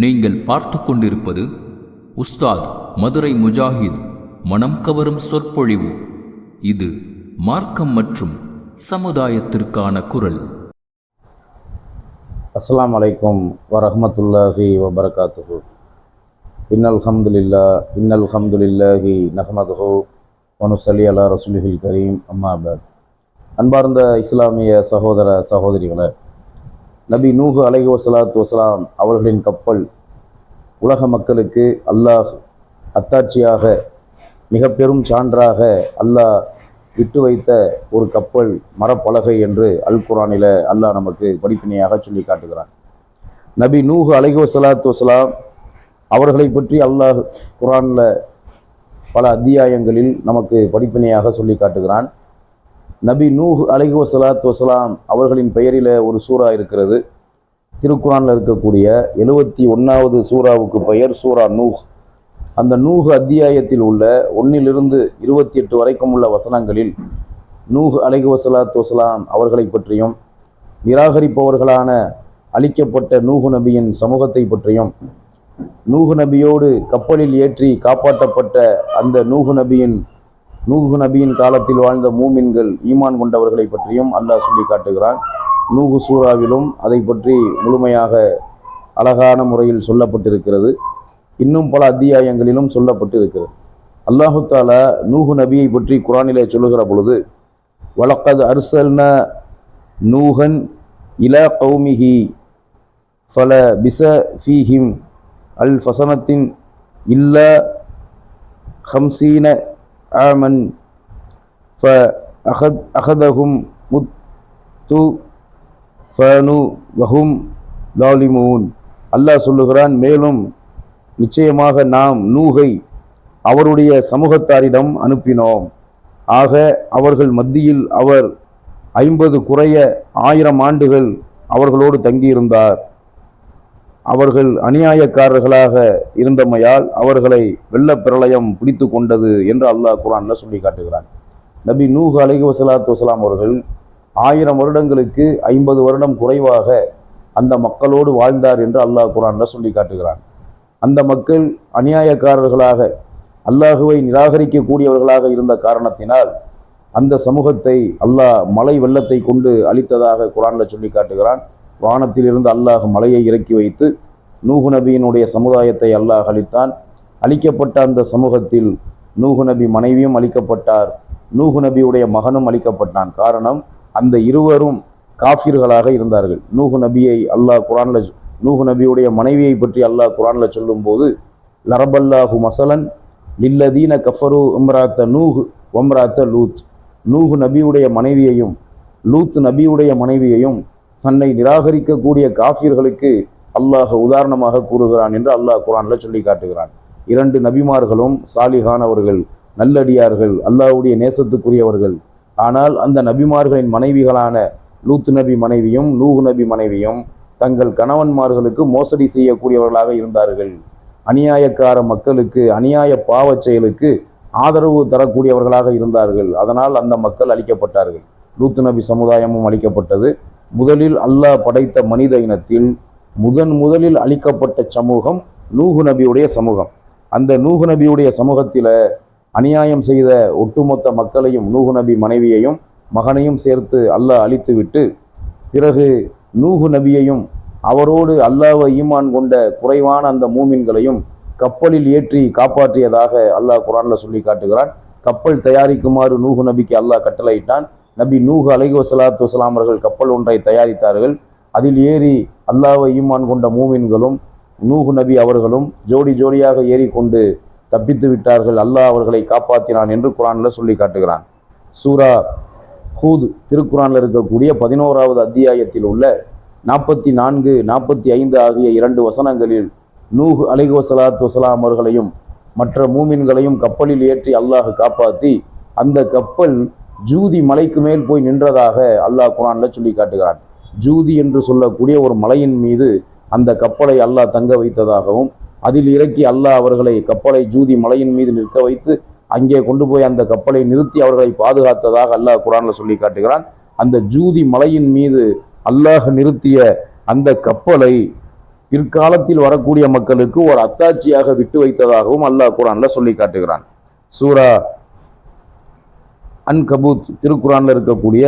நீங்கள் பார்த்து கொண்டிருப்பது உஸ்தாத் மதுரை முஜாஹித் மனம் கவரும் சொற்பொழிவு. இது மார்க்கம் மற்றும் சமுதாயத்திற்கான குரல். அஸ்லாம் வலைக்கும் வரஹமத்துல்லாஹி வபரகாத்துஹு. இன்னல் ஹம்துலில்லா இன்னல் ஹம்துலில்லாஹி நஹ்மதுஹு வனுசல்லி அலா ரசூலிஹில் கரீம். அம்மாபாத் அன்பார்ந்த இஸ்லாமிய சகோதர சகோதரிகளை நபி நூஹு அலைஹி வஸலாத்து வசலாம் அவர்களின் கப்பல் உலக மக்களுக்கு அல்லாஹ் அத்தாட்சியாக மிக பெரும் சான்றாக அல்லாஹ் விட்டு வைத்த ஒரு கப்பல் மரப்பலகை என்று அல் குரானில் அல்லாஹ் நமக்கு படிப்பினையாக சொல்லி காட்டுகிறான். நபி நூஹு அலைஹி வஸலாத்து வசலாம் அவர்களை பற்றி அல்லாஹ் குரானில் பல அத்தியாயங்களில் நமக்கு படிப்பினையாக சொல்லி காட்டுகிறான். நபி நூஹ் அலைஹி வசலாத் வசலாம் அவர்களின் பெயரில் ஒரு சூறா இருக்கிறது. திருக்குறானில் இருக்கக்கூடிய எழுவத்தி ஒன்றாவது சூறாவுக்கு பெயர் சூரா நூஹ். அந்த நூஹ் அத்தியாயத்தில் உள்ள ஒன்னிலிருந்து இருபத்தி எட்டு வரைக்கும் உள்ள வசனங்களில் நூஹ் அலைஹி வசலாத் வசலாம் அவர்களை பற்றியும் நிராகரிப்பவர்களான அழிக்கப்பட்ட நூஹு நபியின் சமூகத்தை பற்றியும் நூஹு நபியோடு கப்பலில் ஏற்றி காப்பாற்றப்பட்ட அந்த நூஹு நபியின் நூகு நபியின் காலத்தில் வாழ்ந்த மூமின்கள் ஈமான் கொண்டவர்களை பற்றியும் அல்லாஹ் சொல்லி காட்டுகிறான். நூகு சூறாவிலும் அதை பற்றி முழுமையாக அழகான முறையில் சொல்லப்பட்டிருக்கிறது. இன்னும் பல அத்தியாயங்களிலும் சொல்லப்பட்டிருக்கிறது. அல்லாஹு தாலா நூகு நபியை பற்றி குரானிலே சொல்லுகிற பொழுது வலக்கது அர்சல்ன நூகன் இல கௌமிஹி ஃபல பிச ஃபீஹிம் அல் ஃபசனத்தின் இல்ல ஹம்சீன ஆமன். ஃப அஹத் அஹதஹும் முத்து ஃபனு வஹும் லாலிமூன். அல்லாஹ் சொல்லுகிறான் மேலும் நிச்சயமாக நாம் நூகை அவருடைய சமூகத்தாரிடம் அனுப்பினோம். ஆக அவர்கள் மத்தியில் அவர் ஐம்பது குறைய ஆயிரம் ஆண்டுகள் அவர்களோடு தங்கியிருந்தார். அவர்கள் அநியாயக்காரர்களாக இருந்தமையால் அவர்களை வெள்ளப் பிரளயம் பிடித்து கொண்டது என்று அல்லாஹ் குரான்ல சொல்லி காட்டுகிறான். நபி நூஹ் அலைஹி வசலாத் வசலாம் அவர்கள் ஆயிரம் வருடங்களுக்கு ஐம்பது வருடம் குறைவாக அந்த மக்களோடு வாழ்ந்தார் என்று அல்லாஹ் குரான்ல சொல்லி காட்டுகிறான். அந்த மக்கள் அநியாயக்காரர்களாக அல்லாஹுவை நிராகரிக்கக்கூடியவர்களாக இருந்த காரணத்தினால் அந்த சமூகத்தை அல்லாஹ் மலை வெள்ளத்தை கொண்டு அழித்ததாக குரானில் சொல்லி காட்டுகிறான். வானத்திலிருந்து அல்லாஹ் மலையை இறக்கி வைத்து நூஹு நபியினுடைய சமுதாயத்தை அல்லாஹ் அழித்தான். அழிக்கப்பட்ட அந்த சமூகத்தில் நூஹு நபி மனைவியும் அழிக்கப்பட்டார். நூஹு நபியுடைய மகனும் அழிக்கப்பட்டான். காரணம் அந்த இருவரும் காஃபிர்களாக இருந்தார்கள். நூகு நபியை அல்லாஹ் குரான்ல நூஹு நபியுடைய மனைவியை பற்றி அல்லாஹ் குரானில் சொல்லும்போது லரபல்லாஹு மசலன் லில்லதீன கஃபரு உம்ராத்த நூஹ் ஒம்ராத்த லூத். நூஹு நபியுடைய மனைவியையும் லூத் நபியுடைய மனைவியையும் தன்னை நிராகரிக்கக்கூடிய காஃபியர்களுக்கு அல்லாஹ் உதாரணமாக கூறுகிறான் என்று அல்லாஹ் குரானில் சொல்லி காட்டுகிறான். இரண்டு நபிமார்களும் சாலிகானவர்கள் நல்லடியார்கள் அல்லாஹுடைய நேசத்துக்குரியவர்கள். ஆனால் அந்த நபிமார்களின் மனைவிகளான லூத் நபி மனைவியும் நூஹ் நபி மனைவியும் தங்கள் கணவன்மார்களுக்கு மோசடி செய்யக்கூடியவர்களாக இருந்தார்கள். அநியாயக்கார மக்களுக்கு அநியாய பாவச் செயலுக்கு ஆதரவு தரக்கூடியவர்களாக இருந்தார்கள். அதனால் அந்த மக்கள் அழிக்கப்பட்டார்கள். லூத் நபி சமுதாயமும் அழிக்கப்பட்டது. முதலில் அல்லாஹ் படைத்த மனித இனத்தில் முதன் முதலில் அழிக்கப்பட்ட சமூகம் நூகு நபியுடைய சமூகம். அந்த நூகு நபியுடைய சமூகத்தில் அநியாயம் செய்த ஒட்டுமொத்த மக்களையும் நூகு நபி மனைவியையும் மகனையும் சேர்த்து அல்லாஹ் அழித்துவிட்டு பிறகு நூகு நபியையும் அவரோடு அல்லாவை ஈமான் கொண்ட குறைவான அந்த மூமின்களையும் கப்பலில் ஏற்றி காப்பாற்றியதாக அல்லாஹ் குரான்ல சொல்லி காட்டுகிறான். கப்பல் தயாரிக்குமாறு நூகு நபிக்கு அல்லாஹ் கட்டளையிட்டான். நபி நூஹ் அலைஹி வசலாத்து வசலாம் அவர்கள் கப்பல் ஒன்றை தயாரித்தார்கள். அதில் ஏறி அல்லாவை ஈமான் கொண்ட மூமின்களும் நூஹ் நபி அவர்களும் ஜோடி ஜோடியாக ஏறிக்கொண்டு தப்பித்து விட்டார்கள். அல்லாஹ் அவர்களை காப்பாற்றினான் என்று குரான்ல சொல்லி காட்டுகிறான். சூரா ஹூத் திருக்குறானில் இருக்கக்கூடிய பதினோராவது அத்தியாயத்தில் உள்ள நாற்பத்தி நான்கு நாற்பத்தி ஐந்து ஆகிய இரண்டு வசனங்களில் நூஹ் அலைஹி வஸலாத்து வசலாம் அவர்களையும் மற்ற மூமின்களையும் கப்பலில் ஏற்றி அல்லாஹ் காப்பாற்றி அந்த கப்பல் ஜூதி மலைக்கு மேல் போய் நின்றதாக அல்லாஹ் குரான்ல சொல்லி காட்டுகிறான். ஜூதி என்று சொல்லக்கூடிய ஒரு மலையின் மீது அந்த கப்பலை அல்லாஹ் தங்க வைத்ததாகவும் அதில் இறக்கி அல்லாஹ் அவர்களை கப்பலை ஜூதி மலையின் மீது நிற்க வைத்து அங்கே கொண்டு போய் அந்த கப்பலை நிறுத்தி அவர்களை பாதுகாத்ததாக அல்லாஹ் குரானில் சொல்லி காட்டுகிறான். அந்த ஜூதி மலையின் மீது அல்லாஹ் நிறுத்திய அந்த கப்பலை பிற்காலத்தில் வரக்கூடிய மக்களுக்கு ஒரு அத்தாட்சியாக விட்டு வைத்ததாகவும் அல்லாஹ் குரானில் சொல்லி காட்டுகிறான். சூரா அன்கபூத் திருக்குரானில் இருக்கக்கூடிய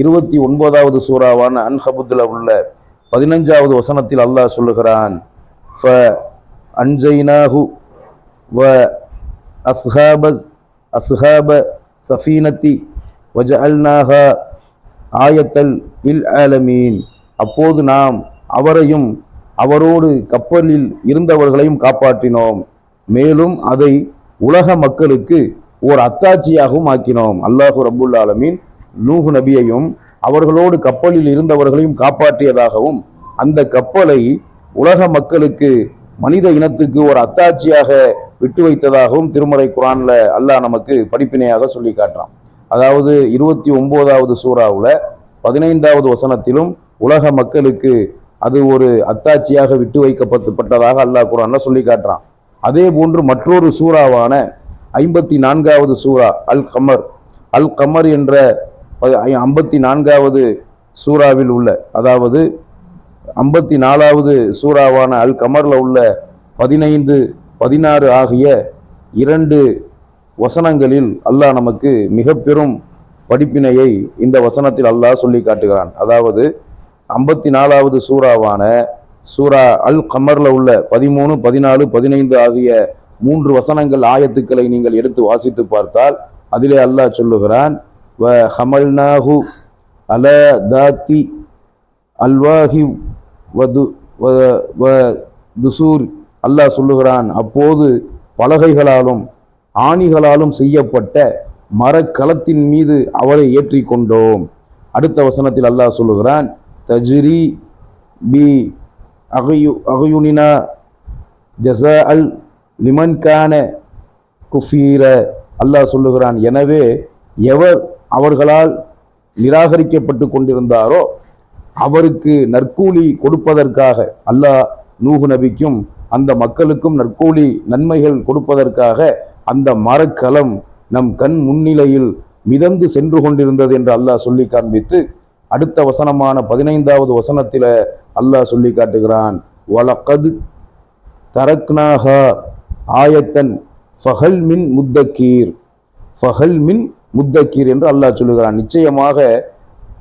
இருபத்தி ஒன்பதாவது சூறாவான அன்கபூத்தில் உள்ள பதினஞ்சாவது வசனத்தில் அல்லாஹ் சொல்லுகிறான் ஃப அன்ஜைனாஹு வ அஸ்ஹாப அஸ்ஹாப சஃபீனத்தி வஜஅல்நாஹா ஆயத்தல் இல் ஆலமீன். அப்போது நாம் அவரையும் அவரோடு கப்பலில் இருந்தவர்களையும் காப்பாற்றினோம். மேலும் அதை உலக மக்களுக்கு ஓர் அத்தாட்சியாகவும் ஆக்கினோம். அல்லாஹு ரபுல் ஆலமீன் நூஹு நபியையும் அவர்களோடு கப்பலில் இருந்தவர்களையும் காப்பாற்றியதாகவும் அந்த கப்பலை உலக மக்களுக்கு மனித இனத்துக்கு ஒரு அத்தாட்சியாக விட்டு வைத்ததாகவும் திருமறை குரான்ல அல்லாஹ் நமக்கு படிப்பினையாக சொல்லி காட்டுறான். அதாவது இருபத்தி ஒன்பதாவது சூறாவில் பதினைந்தாவது வசனத்திலும் உலக மக்களுக்கு அது ஒரு அத்தாட்சியாக விட்டு வைக்கப்பட்டதாக அல்லாஹ் குரான்ல சொல்லி காட்டுறான். அதே போன்று மற்றொரு சூறாவான ஐம்பத்தி நான்காவது சூரா அல் கமர். அல் கமர் என்ற ஐம்பத்தி நான்காவது சூறாவில் உள்ள அதாவது ஐம்பத்தி நாலாவது சூறாவான அல் கமரில் உள்ள பதினைந்து பதினாறு ஆகிய இரண்டு வசனங்களில் அல்லாஹ் நமக்கு மிக பெரும் படிப்பினையை இந்த வசனத்தில் அல்லாஹ் சொல்லி காட்டுகிறான். அதாவது ஐம்பத்தி நாலாவது சூறாவான சூரா அல் கமரில் உள்ள பதிமூணு பதினாலு பதினைந்து ஆகிய மூன்று வசனங்கள் ஆயத்துக்களை நீங்கள் எடுத்து வாசித்து பார்த்தால் அதிலே அல்லாஹ் சொல்லுகிறான் வ ஹமல்நாஹு அல தாத்தி அல்வாஹி வது வ- வ- துசூர். அல்லாஹ் சொல்லுகிறான் அப்போது பலகைகளாலும் ஆணிகளாலும் செய்யப்பட்ட மரக்கலத்தின் மீது அவரை ஏற்றி கொண்டோம் அடுத்த வசனத்தில் அல்லாஹ் சொல்லுகிறான் தஜ்ரி பி அகயு அகயுனினா ஜச அல் லிமன்கான குஃபீர அல்லாஹ் சொல்லுகிறான் எனவே எவர் அவர்களால் நிராகரிக்கப்பட்டு கொண்டிருந்தாரோ அவருக்கு நற்கூலி கொடுப்பதற்காக அல்லாஹ் நூகு நபிக்கும் அந்த மக்களுக்கும் நற்கூலி நன்மைகள் கொடுப்பதற்காக அந்த மரக்கலம் நம் கண் முன்னிலையில் மிதந்து சென்று கொண்டிருந்தது என்று அல்லாஹ் சொல்லி காண்பித்து அடுத்த வசனமான பதினைந்தாவது வசனத்தில் அல்லாஹ் சொல்லி காட்டுகிறான் வலக்கது தரக்னாகா ஆயத்தன் ஃபஹல் மின் முத்தக்கீர். ஃபஹல் மின் முத்தக்கீர் என்று அல்லாஹ் சொல்லுகிறான். நிச்சயமாக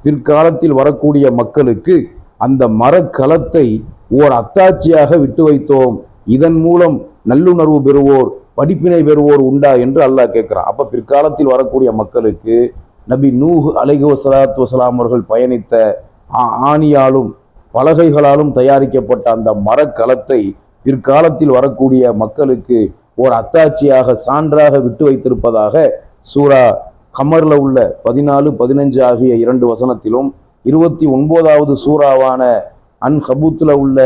பிற்காலத்தில் வரக்கூடிய மக்களுக்கு அந்த மரக்கலத்தை ஓர் அத்தாட்சியாக விட்டு வைத்தோம். இதன் மூலம் நல்லுணர்வு பெறுவோர் படிப்பினை பெறுவோர் உண்டா என்று அல்லாஹ் கேட்குறான். அப்போ பிற்காலத்தில் வரக்கூடிய மக்களுக்கு நபி நூஹ் அலைஹி வசலாத்து வசலாம் அவர்கள் பயணித்த ஆ- ஆணியாலும் பலகைகளாலும் தயாரிக்கப்பட்ட அந்த மரக்கலத்தை பிற்காலத்தில் வரக்கூடிய மக்களுக்கு ஓர் அத்தாட்சியாக சான்றாக விட்டு வைத்திருப்பதாக சூரா கமர்ல உள்ள பதினாலு பதினஞ்சு ஆகிய இரண்டு வசனத்திலும் இருபத்தி ஒன்பதாவது சூறாவான அன் ஹபூத்தில் உள்ள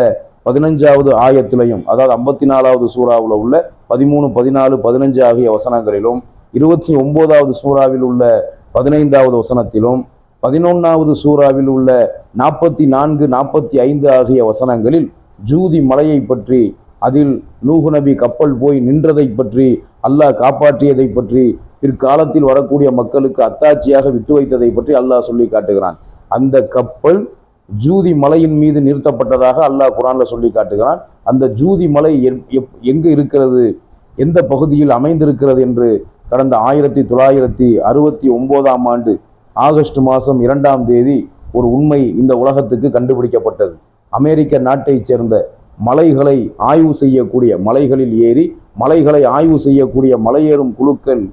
பதினஞ்சாவது ஆயத்திலையும் அதாவது ஐம்பத்தி நாலாவது சூறாவில் உள்ள பதிமூணு பதினாலு பதினஞ்சு ஆகிய வசனங்களிலும் இருபத்தி ஒன்பதாவது சூறாவில் உள்ள பதினைந்தாவது வசனத்திலும் பதினொன்றாவது சூறாவில் உள்ள நாற்பத்தி நான்கு நாற்பத்தி ஐந்து ஆகிய வசனங்களில் ஜூதி மலையை பற்றி அதில் நூஹு நபி கப்பல் போய் நின்றதை பற்றி அல்லாஹ் காப்பாற்றியதை பற்றி பிற்காலத்தில் வரக்கூடிய மக்களுக்கு அத்தாட்சியாக விட்டு வைத்ததை பற்றி அல்லாஹ் சொல்லி காட்டுகிறான். அந்த கப்பல் ஜூதி மலையின் மீது நிறுத்தப்பட்டதாக அல்லாஹ் குரானில் சொல்லி காட்டுகிறான். அந்த ஜூதி மலை எப்- எப்- எங்கு இருக்கிறது? எந்த பகுதியில் அமைந்திருக்கிறது என்று கடந்த ஆயிரத்தி தொள்ளாயிரத்தி அறுபத்தி ஒன்பதாம் ஆண்டு ஆகஸ்ட் மாதம் இரண்டாம் தேதி ஒரு உண்மை இந்த உலகத்துக்கு கண்டுபிடிக்கப்பட்டது. அமெரிக்க நாட்டைச் சேர்ந்த மலைகளை ஆய்வு செய்யக்கூடிய மலைகளில் ஏறி மலைகளை ஆய்வு செய்யக்கூடிய மலையேறும் குழுக்கள்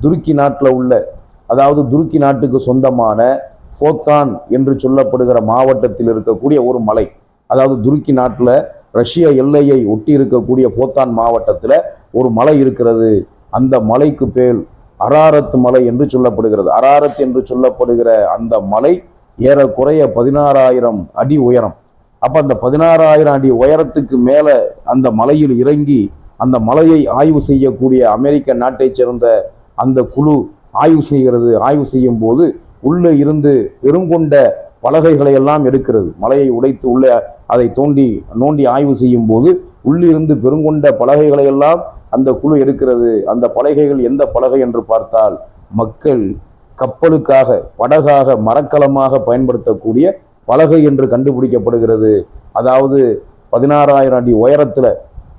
துருக்கி நாட்டில் உள்ள அதாவது துருக்கி நாட்டுக்கு சொந்தமான ஃபோத்தான் என்று சொல்லப்படுகிற மாவட்டத்தில் இருக்கக்கூடிய ஒரு மலை. அதாவது துருக்கி நாட்டில் ரஷ்ய எல்லையை ஒட்டி இருக்கக்கூடிய போத்தான் மாவட்டத்தில் ஒரு மலை இருக்கிறது. அந்த மலைக்கு பேர் அராரத் மலை என்று சொல்லப்படுகிறது. அராரத் என்று சொல்லப்படுகிற அந்த மலை ஏறக்குறைய பதினாறாயிரம் அடி உயரம். அப்போ அந்த பதினாறாயிரம் அடி உயரத்துக்கு மேலே அந்த மலையில் இறங்கி அந்த மலையை ஆய்வு செய்யக்கூடிய அமெரிக்க நாட்டைச் சேர்ந்த அந்த குழு ஆய்வு செய்கிறது ஆய்வு செய்யும் போது உள்ளே இருந்து பெருங்கொண்ட பலகைகளை எல்லாம் எடுக்கிறது. மலையை உடைத்து உள்ளே அதை தோண்டி நோண்டி ஆய்வு செய்யும் போது உள்ளிருந்து பெருங்கொண்ட பலகைகளை எல்லாம் அந்த குழு எடுக்கிறது. அந்த பலகைகள் எந்த பலகை என்று பார்த்தால் மக்கள் கப்பலுக்காக படகாக மரக்கலமாக பயன்படுத்தக்கூடிய பலகை என்று கண்டுபிடிக்கப்படுகிறது. அதாவது பதினாறாயிரம் அடி உயரத்தில்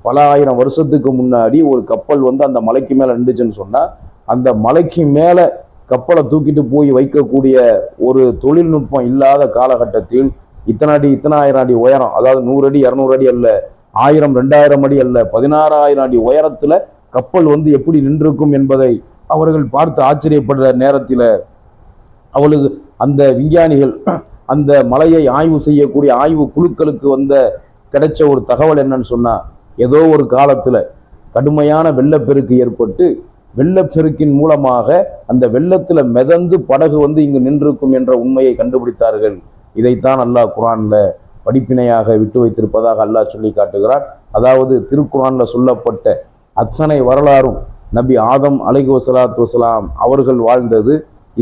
பல ஆயிரம் வருஷத்துக்கு முன்னாடி ஒரு கப்பல் வந்து அந்த மலைக்கு மேலே நின்றுச்சுன்னு சொன்னால் அந்த மலைக்கு மேலே கப்பலை தூக்கிட்டு போய் வைக்கக்கூடிய ஒரு தொழில்நுட்பம் இல்லாத காலகட்டத்தில் இத்தனை அடி இத்தனை ஆயிரம் அடி உயரம் அதாவது நூறு அடி இரநூறு அடி அல்ல ஆயிரம் ரெண்டாயிரம் அடி அல்ல பதினாறாயிரம் அடி உயரத்தில் கப்பல் வந்து எப்படி நின்றிருக்கும் என்பதை அவர்கள் பார்த்து ஆச்சரியப்படுற நேரத்தில் அவளுக்கு அந்த விஞ்ஞானிகள் அந்த மலையை ஆய்வு செய்யக்கூடிய ஆய்வு குழுக்களுக்கு வந்த கிடைச்ச ஒரு தகவல் என்னன்னு சொன்னால் ஏதோ ஒரு காலத்தில் கடுமையான வெள்ளப்பெருக்கு ஏற்பட்டு வெள்ளப்பெருக்கின் மூலமாக அந்த வெள்ளத்தில் மிதந்து படகு வந்து இங்கு நின்றிருக்கும் என்ற உண்மையை கண்டுபிடித்தார்கள். இதைத்தான் அல்லாஹ் குரானில் படிப்பினையாக விட்டு வைத்திருப்பதாக அல்லாஹ் சொல்லி காட்டுகிறான். அதாவது திருக்குரானில் சொல்லப்பட்ட அத்தனை வரலாறும் நபி ஆதம் அலைகு வஸலாத்து வசலாம் அவர்கள் வாழ்ந்தது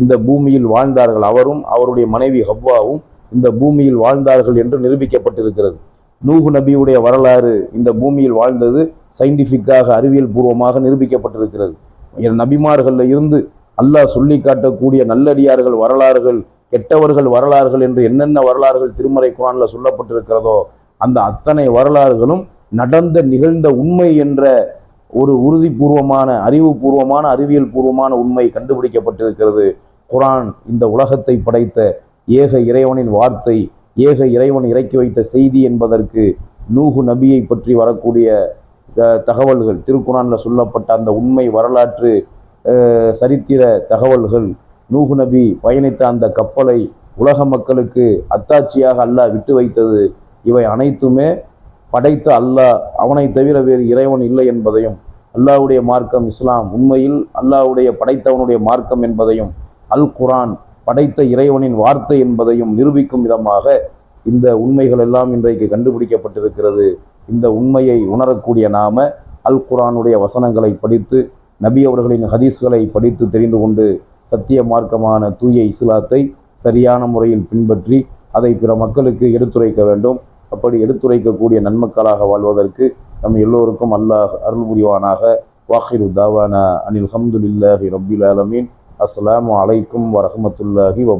இந்த பூமியில் வாழ்ந்தார்கள் அவரும் அவருடைய மனைவி ஹவ்வாவும் இந்த பூமியில் வாழ்ந்தார்கள் என்று நிரூபிக்கப்பட்டிருக்கிறது. நூகு நபியுடைய வரலாறு இந்த பூமியில் வாழ்ந்தது சயின்டிஃபிக்காக அறிவியல் பூர்வமாக நிரூபிக்கப்பட்டிருக்கிறது. என் நபிமார்களில் இருந்து அல்லாஹ் சொல்லி காட்டக்கூடிய நல்லடியார்கள் வரலாறுகள் கெட்டவர்கள் வரலாறுகள் என்று என்னென்ன வரலாறுகள் திருமறை குரானில் சொல்லப்பட்டிருக்கிறதோ அந்த அத்தனை வரலாறுகளும் நடந்த நிகழ்ந்த உண்மை என்ற ஒரு உறுதிபூர்வமான அறிவுபூர்வமான அறிவியல் பூர்வமான உண்மை கண்டுபிடிக்கப்பட்டிருக்கிறது. குரான் இந்த உலகத்தை படைத்த ஏக இறைவனின் வார்த்தை ஏக இறைவன் இறக்கி வைத்த செய்தி என்பதற்கு நூகு நபியை பற்றி வரக்கூடிய தகவல்கள் திருக்குறானில் சொல்லப்பட்ட அந்த உண்மை வரலாற்று சரித்திர தகவல்கள் நூகு நபி பயணித்த அந்த கப்பலை உலக மக்களுக்கு அத்தாட்சியாக அல்லாஹ் விட்டு வைத்தது. இவை அனைத்துமே படைத்த அல்லாஹ் அவனை தவிர வேறு இறைவன் இல்லை என்பதையும் அல்லாவுடைய மார்க்கம் இஸ்லாம் உண்மையில் அல்லாஹ்வுடைய படைத்தவனுடைய மார்க்கம் என்பதையும் அல் குரான் படைத்த இறைவனின் வார்த்தை என்பதையும் நிரூபிக்கும் விதமாக இந்த உண்மைகள் எல்லாம் இன்றைக்கு கண்டுபிடிக்கப்பட்டிருக்கிறது. இந்த உண்மையை உணரக்கூடிய நாம அல் குரானுடைய வசனங்களை படித்து நபி அவர்களின் ஹதீஸ்களை படித்து தெரிந்து கொண்டு சத்திய மார்க்கமான தூய இஸ்லாத்தை சரியான முறையில் பின்பற்றி அதை பிற மக்களுக்கு எடுத்துரைக்க வேண்டும். அப்படி எடுத்துரைக்கக்கூடிய நன்மக்களாக வாழ்வதற்கு நம் எல்லோருக்கும் அல்லாஹ் அருள் புரிவானாக வாஹிரு தாவானா. அனில் ஹம்துலில்லாஹி ரப்பில் ஆலமீன். அஸ்ஸலாமு அலைக்கும் வரஹ்மத்துல்லாஹி வ